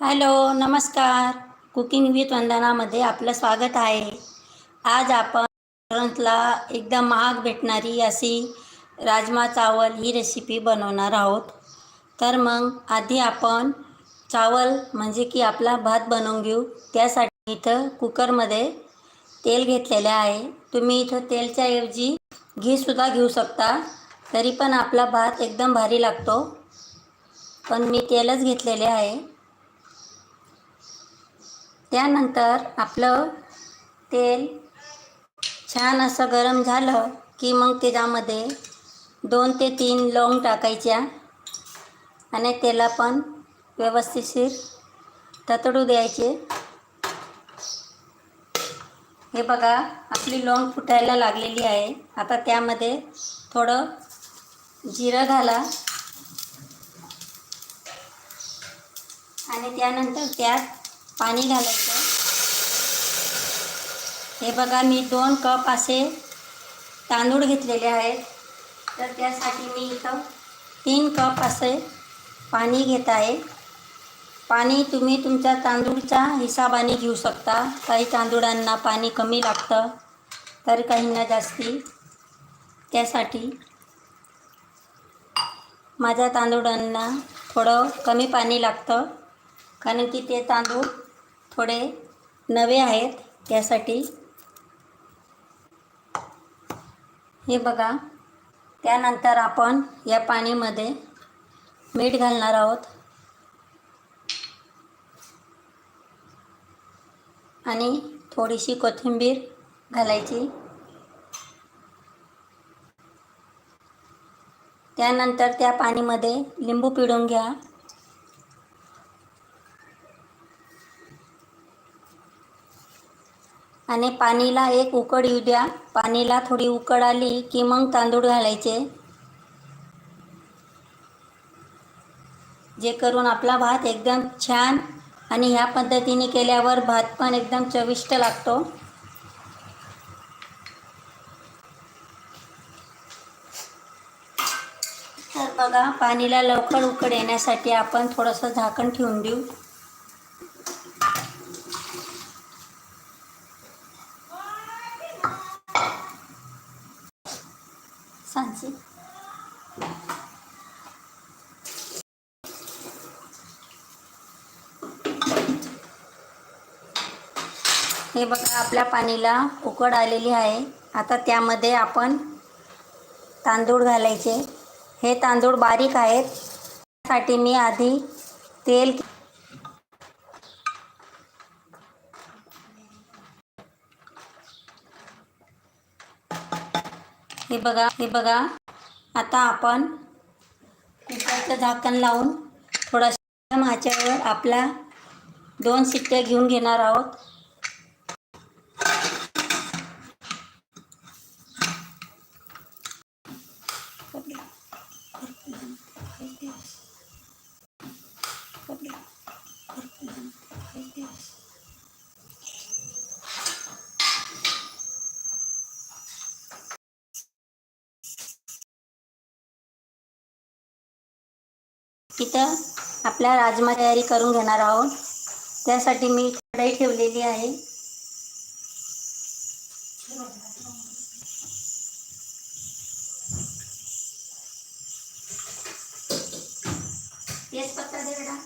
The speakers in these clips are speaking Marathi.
हॅलो नमस्कार. कुकिंग विथ वंदनामध्ये आपलं स्वागत आहे. आज आपण रेस्टॉरंटला एकदम महाग भेटणारी अशी राजमा चावल ही रेसिपी बनवणार आहोत. तर मग आधी आपण चावल म्हणजे की आपला भात बनवून घेऊ. त्यासाठी इथं कुकरमध्ये तेल घेतलेले आहे. तुम्ही इथं तेलच्या ऐवजी घीसुद्धा घेऊ शकता. तरी पण आपला भात एकदम भारी लागतो. पण मी तेलच घेतलेले आहे. त्यानंतर आपलं तेल छान असं गरम झालं की मग त्याच्यामध्ये दोन ते तीन लवंग टाकायच्या. आणि त्याला पण व्यवस्थितशीर ततडू द्यायचे. हे बघा आपली लवंग फुटायला लागलेली आहे. आता त्यामध्ये थोडं जिरं घाला. आणि त्यानंतर त्यात पाणी घालायचं. हे बघा मी दोन कप असे तांदूळ घेतलेले आहेत. तर त्यासाठी मी इथं तीन कप असे पाणी घेत आहे. पाणी तुम्ही तुमच्या तांदूळच्या हिसाबाने घेऊ शकता. काही तांदूळांना पाणी कमी लागतं तर काहींना जास्ती. त्यासाठी माझ्या तांदूळांना थोडं कमी पाणी लागतं कारण की ते तांदूळ थोडे नवे आहेत त्यासाठी. हे बघा त्यानंतर आपण या पाणीमध्ये मीठ घालणार आहोत. आणि थोडीशी कोथिंबीर घालायची. त्यानंतर त्या पाणीमध्ये लिंबू पिळून घ्या. आणि पाणीला एक उकड येऊ द्या. पाणीला थोडी उकड आली की मग तांदूळ घालायचे. जे करून आपला भात एकदम छान आणि ह्या पद्धतीने केल्यावर भात पण एकदम चविष्ट लागतो. तर बघा पाणीला लवकर उकड येण्यासाठी आपण थोडंसं झाकण ठेवून देऊ. सांची हे बघा आपल्या पाणीला उकड आलेली आहे. आता त्यामध्ये आपण तांदूळ घालायचे. हे तांदूळ बारीक आहेत. त्यासाठी मी आधी तेल बघा हे बघा. आता आपण कुकरचं झाकण लावून थोडासा माझ्यावर आपला दोन शिट्ट्या घेऊन घेणार आहोत. इथं आपल्या राजमा तयारी करून घेणार आहोत. त्यासाठी मी कढई ठेवलेली आहे. तेजपत्ता दे बेटा.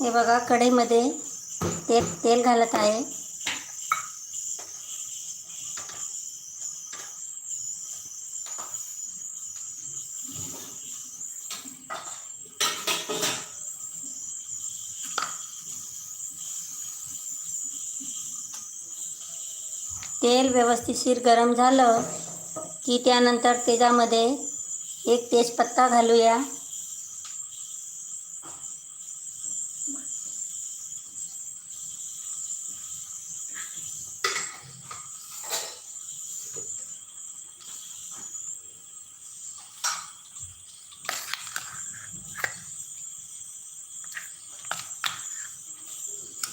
हे बघा कढईमध्ये तेल तेल घालत आहे. तेल व्यवस्थितशीर गरम झालं की त्यानंतर त्याच्यामध्ये एक तेजपत्ता घालूया.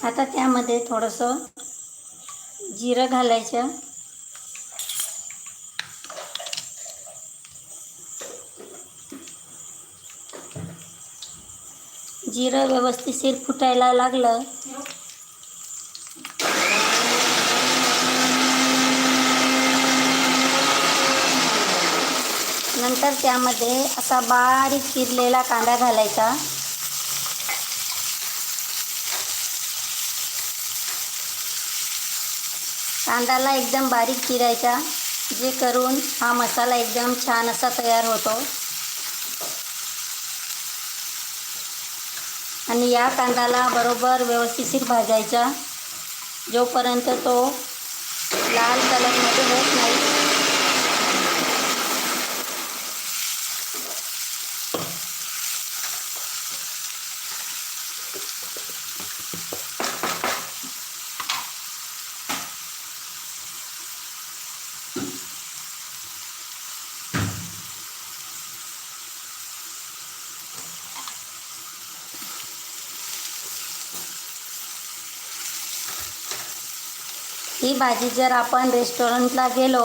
आता त्यामध्ये थोडंसं जिरं घालायचं. जिरं व्यवस्थितशीर फुटायला लागलं. नंतर त्यामध्ये असा बारीक चिरलेला कांदा घालायचा. कांदाला एकदम बारीक चिरायचा जे करून हा मसाला एकदम छान असा तयार होतो. आणि या कांदाला बरोबर व्यवस्थिशीर भाजायचा. जोपर्यंत तो लाल कलरमध्ये होत नाही ही भाजी जर आपण रेस्टॉरंटला गेलो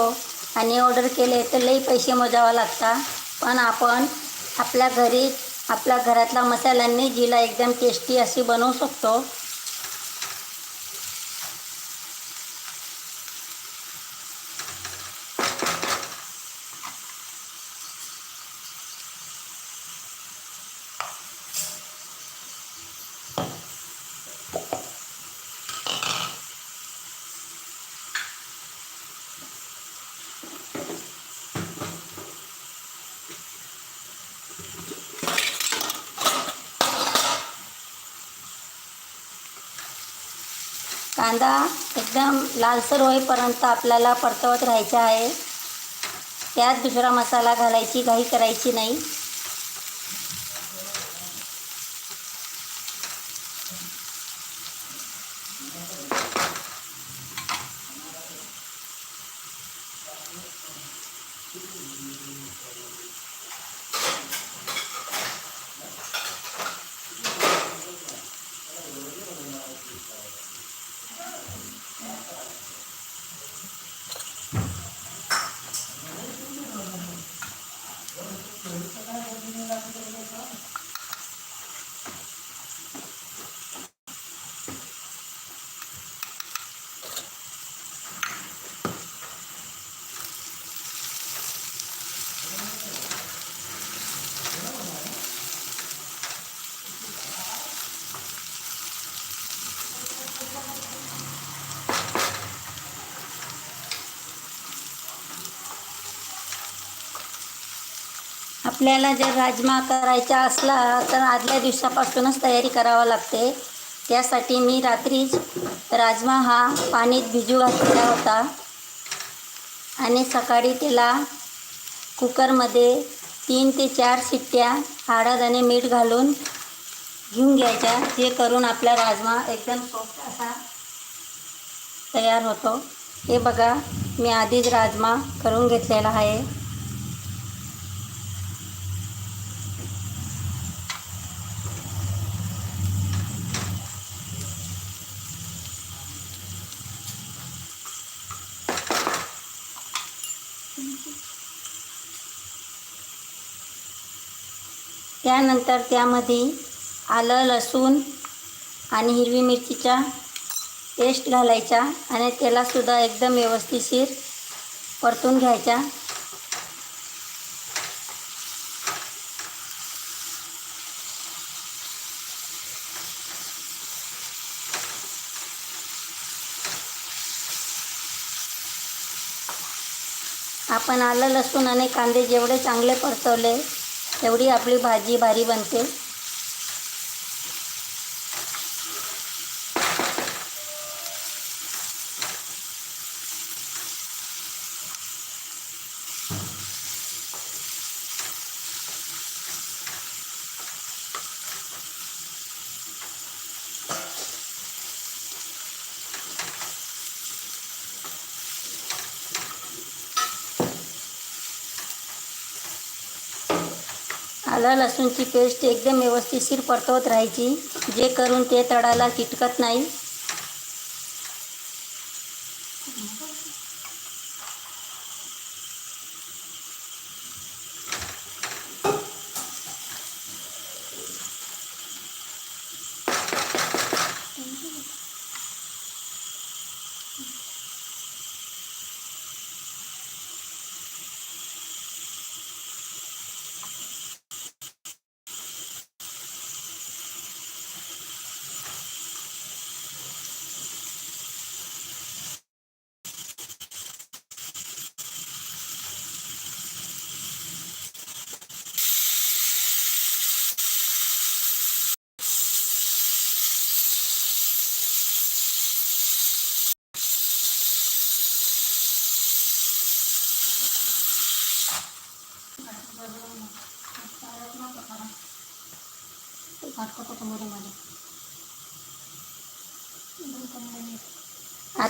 आणि ऑर्डर केले तर लई पैसे मोजावं लागतात. पण आपण आपल्या घरी आपल्या घरातल्या मसाल्यांनी जिला एकदम टेस्टी अशी बनवू शकतो. कांदा एकदम लालसर होईपर्यंत आपल्याला परतवत राहायचं आहे. त्यात दुसरा मसाला घालायची काही करायची नाही. आपल्याला जर राजमा करायचा असला तर आदल्या दिवसापासूनच तयारी करावं लागते. त्यासाठी मी रात्रीच राजमा हा पाण्यात भिजू घातलेला होता. आणि सकाळी त्याला कुकरमध्ये तीन ते चार शिट्ट्या हळद आणि मीठ घालून घेऊन घ्यायच्या. जे करून आपला राजमा एकदम सॉफ्ट असा तयार होतो. हे बघा मी आधीच राजमा करून घेतलेला आहे. त्यानंतर त्यामध्ये आलं लसूण आणि हिरवी मिरचीचा पेस्ट घालायचा आणि त्यालासुद्धा एकदम व्यवस्थिशीर परतून घ्यायचा आपण आलं लसूण आणि कांदे जेवढे चांगले परतवले एवढी आपली भाजी भारी बनते. आलं लसूणची पेस्ट एकदम व्यवस्थितशीर परतवत राहायची. जे करून ते तळाला चिटकत नाही.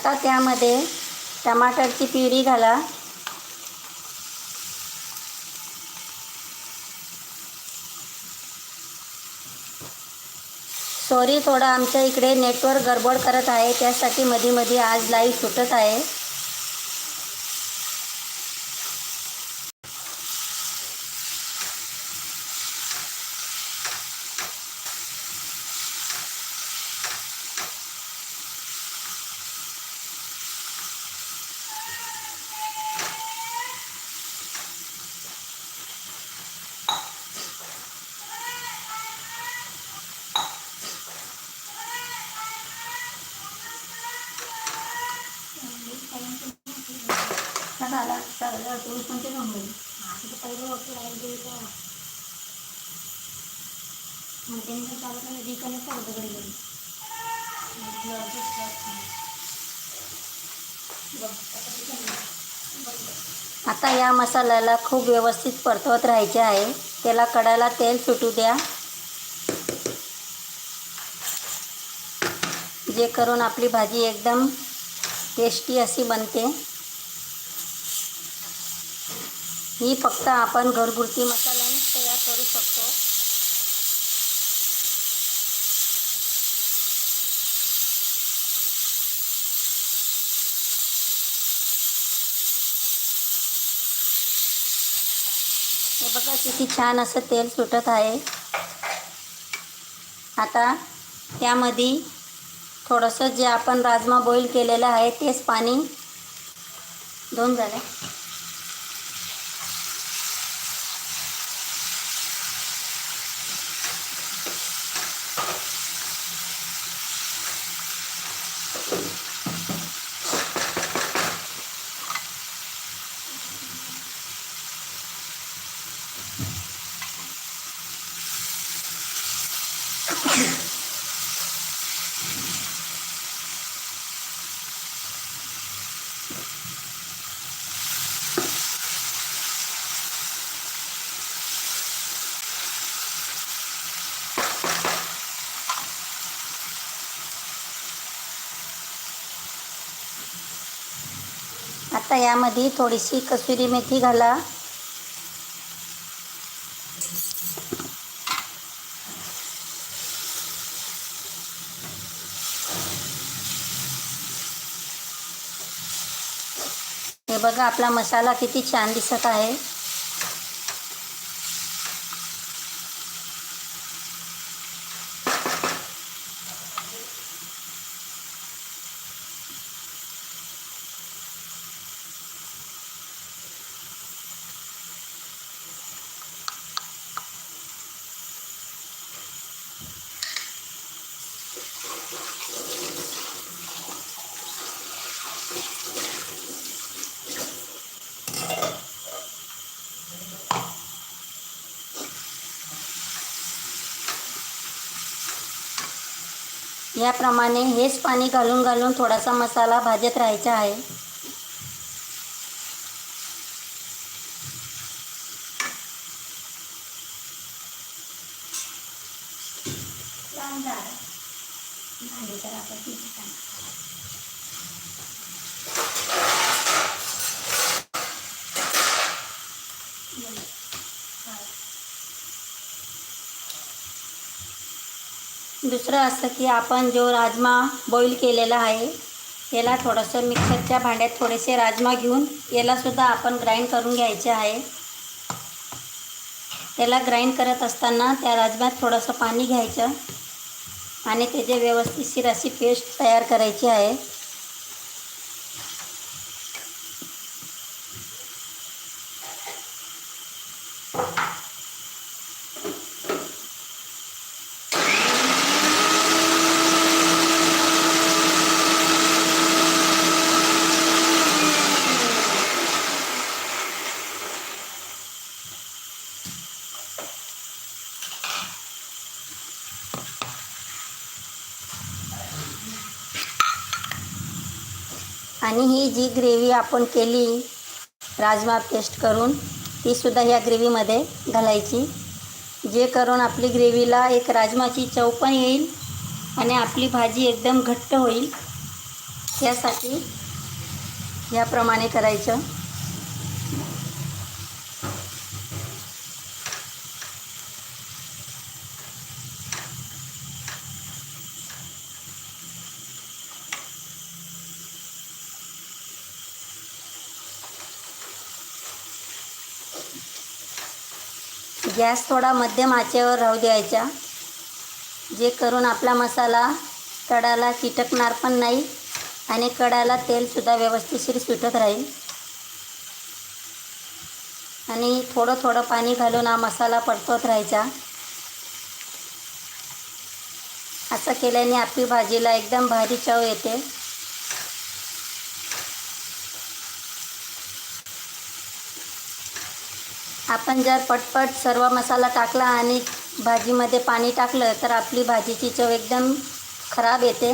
आता त्यामध्ये टमाटरची प्युरी घाला. सॉरी थोडं आमच्या इकडे नेटवर्क गडबड करत आहे त्यासाठी मध्ये मध्ये आज लाईव्ह सुटत आहे झाला सगळं तुम्ही कोणते नंबर पहिलं होतं लाइट गेली तेव्हा मग त्यांनी चालू केलं रिकनेक्ट होतं कडे गेली आता या मसाल्याला खूप व्यवस्थित परतवत राहायचे आहे. त्याला कडाला तेल सुटू द्या. जे करून आपली भाजी एकदम टेस्टी अशी बनते. ही फक्त आपण घरगुती मसाला तयार करू शकतो हे बघा किती छान असं तेल सुटत आहे. आता त्यामध्ये थोडंसं जे आपण राजमा बॉईल केलेलं आहे तेच पाणी दोन झालं. आता यामध्ये थोडीशी कसुरी मेथी घाला. हे बघा आपला मसाला किती छान दिसत आहे. याप्रमाणे हेच पाणी घालून घालून थोडासा मसाला भाजत राहायचा आहे भांडी तर आपण किती छान दुसरं असं की आपण जो राजमा बॉईल केलेला आहे याला थोडंसं मिक्सरच्या भांड्यात थोडेसे राजमा घेऊन यालासुद्धा आपण ग्राइंड करून घ्यायचे आहे. त्याला ग्राइंड करत असताना त्या राजम्यात थोडंसं पाणी घ्यायचं आणि त्याचे व्यवस्थितशीर अशी पेस्ट तयार करायची आहे आणि ही जी ग्रेव्ही आपण केली राजमा पेस्ट करून तीसुद्धा ह्या ग्रेव्हीमध्ये घालायची. जे करून आपली ग्रेव्हीला एक राजमाची चव पण येईल आणि आपली भाजी एकदम घट्ट होईल त्यासाठी याप्रमाणे करायचं. गॅस थोडा मध्यम आचेवर राहू द्यायचा. जे करून आपला मसाला कडाला चिटकणार पण नाही आणि कडाला तेलसुद्धा व्यवस्थितशीर सुटत राहील. आणि थोडं थोडं पाणी घालून हा मसाला परतवत राहायचा. असं केल्याने आपली भाजीला एकदम भारी चव येते. आपण जर पटपट सर्व मसाला टाकला आणि भाजीमध्ये पाणी टाकलं तर आपली भाजीची चव एकदम खराब येते.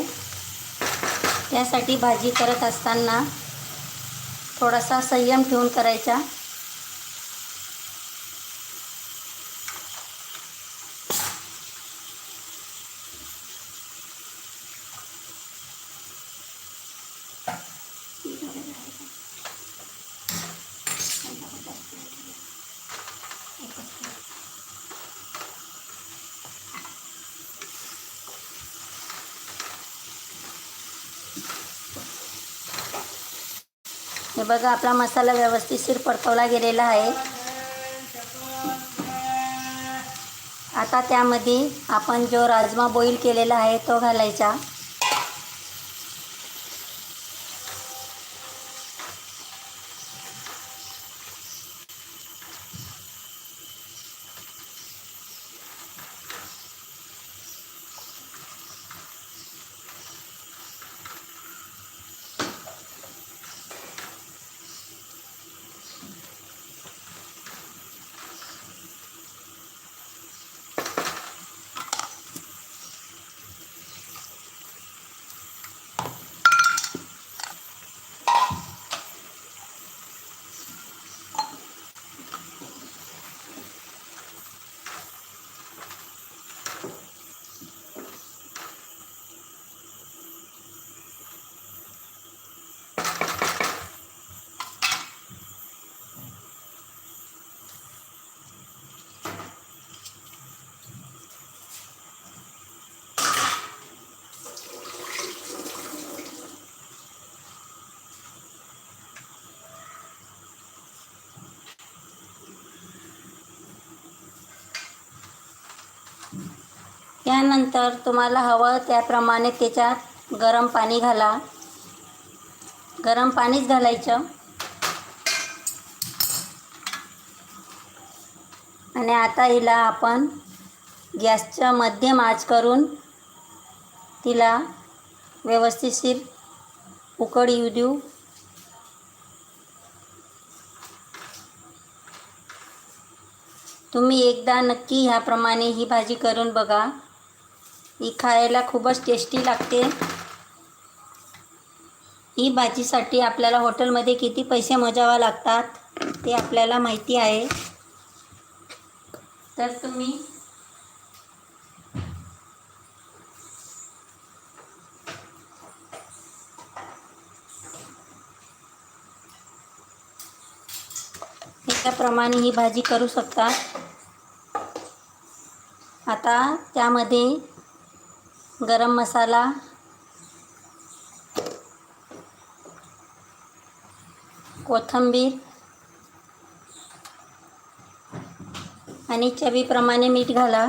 त्यासाठी भाजी करत असताना थोडासा संयम ठेवून करायचा. हे बघा आपला मसाला व्यवस्थितशीर परतवला गेलेला आहे. आता त्यामध्ये आपण जो राजमा बॉईल केलेला आहे तो घालायचा. यानंतर तुम्हाला हवं त्याप्रमाणे त्याच्यात गरम पाणी घाला. गरम पाणीच घालायचं. आणि आता हिला आपण गॅसच्या मध्यम आच करून तिला व्यवस्थितशीर उकड येऊ देऊ. तुम्ही एकदा नक्की ह्याप्रमाणे ही भाजी करून बघा. ही खायला खूपच टेस्टी लागते. ही भाजीसाठी आपल्याला हॉटेलमध्ये किती पैसे मोजावा लागतात ते आपल्याला माहिती आहे. तर तुम्ही त्याप्रमाणे ही भाजी करू शकता. आता त्यामध्ये गरम मसाला. कोथिंबीर. आणि चवीप्रमाणे मीठ घाला.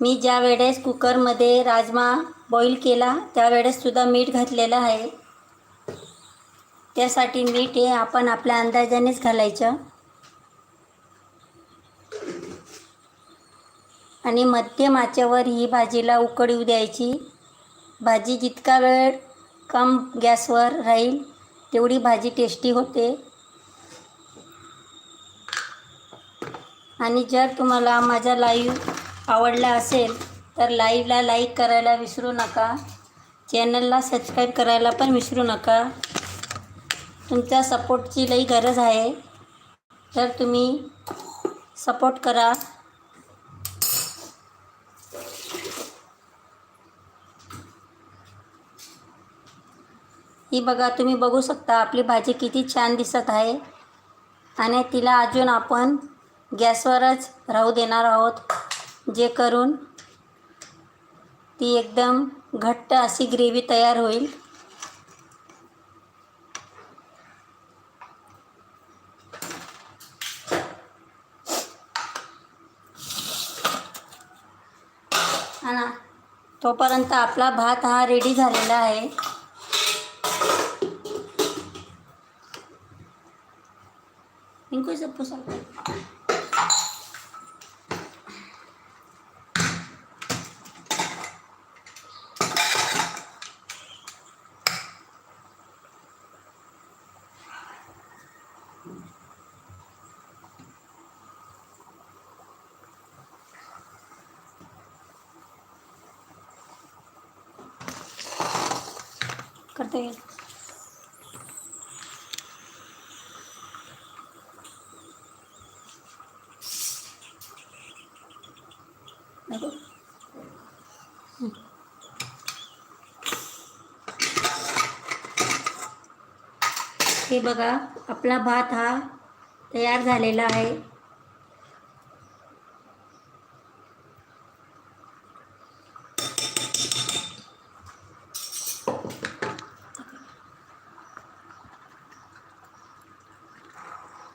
मी ज्या वेळेस कुकरमध्ये राजमा बॉईल केला त्यावेळेससुद्धा मीठ घातलेलं आहे. त्यासाठी मीठ हे आपण आपल्या अंदाजानेच घालायचं. आणि मध्यम आचेवर ही भाजीला उकड येऊ द्यायची. भाजी जितका वेळ कम गॅसवर राहील तेवढी भाजी टेस्टी होते. आणि जर तुम्हाला माझा लाईव्ह आवडला असेल तर लाईव्हला लाईक करायला विसरू नका. चॅनलला सबस्क्राईब करायला पण विसरू नका. तुमच्या सपोर्टची लई गरज आहे. तर तुम्ही सपोर्ट करा ती बघा तुम्ही बघू शकता आपली भाजी किती छान दिसत आहे. आणि तिला अजून आपण गॅसवरच राहू देणार आहोत जे करून ती एकदम घट्ट अशी ग्रेव्ही तयार होईल. आणि तोपर्यंत आपला भात हा रेडी झालेला आहे. इंकू सब पुसा करते येईल नको हे बघा आपला भात हा तयार झालेला आहे.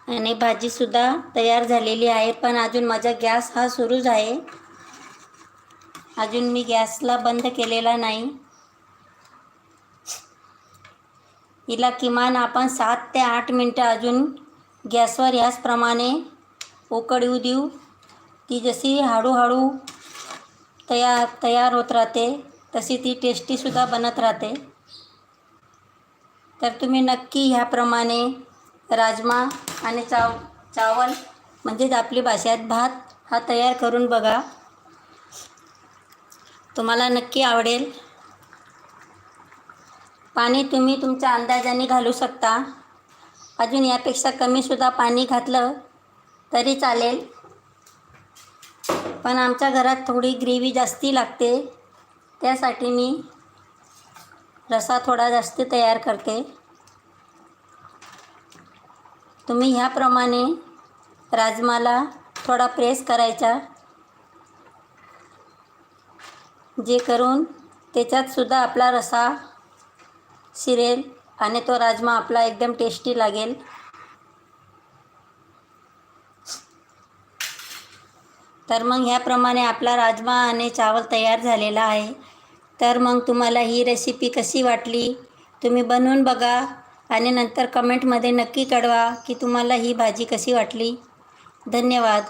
आणि भाजीसुद्धा तयार झालेली आहे पण अजून माझा गॅस हा सुरूच आहे. अजून मी गॅसला बंद केलेला नाही. हिला किमान आपण सात ते आठ मिनटं अजून गॅसवर ह्याचप्रमाणे उकडू देऊ. ती जशी हळूहळू तयार तयार होत राहते तशी ती टेस्टीसुद्धा बनत राहते. तर तुम्ही नक्की ह्याप्रमाणे राजमा आणि चाव चावल म्हणजेच आपली भाषेत भात हा तयार करून बघा. तुम्हाला नक्की आवडेल. पाणी तुम्ही तुमच्या अंदाजाने घालू शकता. अजून यापेक्षा कमीसुद्धा पाणी घातलं तरी चालेल. पण आमच्या घरात थोडी ग्रेव्ही जास्ती लागते. त्यासाठी मी रसा थोडा जास्त तयार करते. तुम्ही ह्याप्रमाणे राजमाला थोडा प्रेस करायचा. जे करून त्याच्यातसुद्धा आपला रसा शिरेल आणि तो राजमा आपला एकदम टेस्टी लागेल. तर मग ह्याप्रमाणे आपला राजमा आणि चावल तयार झालेला आहे. तर मग तुम्हाला ही रेसिपी कशी वाटली? तुम्ही बनवून बघा आणि नंतर कमेंटमध्ये नक्की कळवा की तुम्हाला ही भाजी कशी वाटली. धन्यवाद.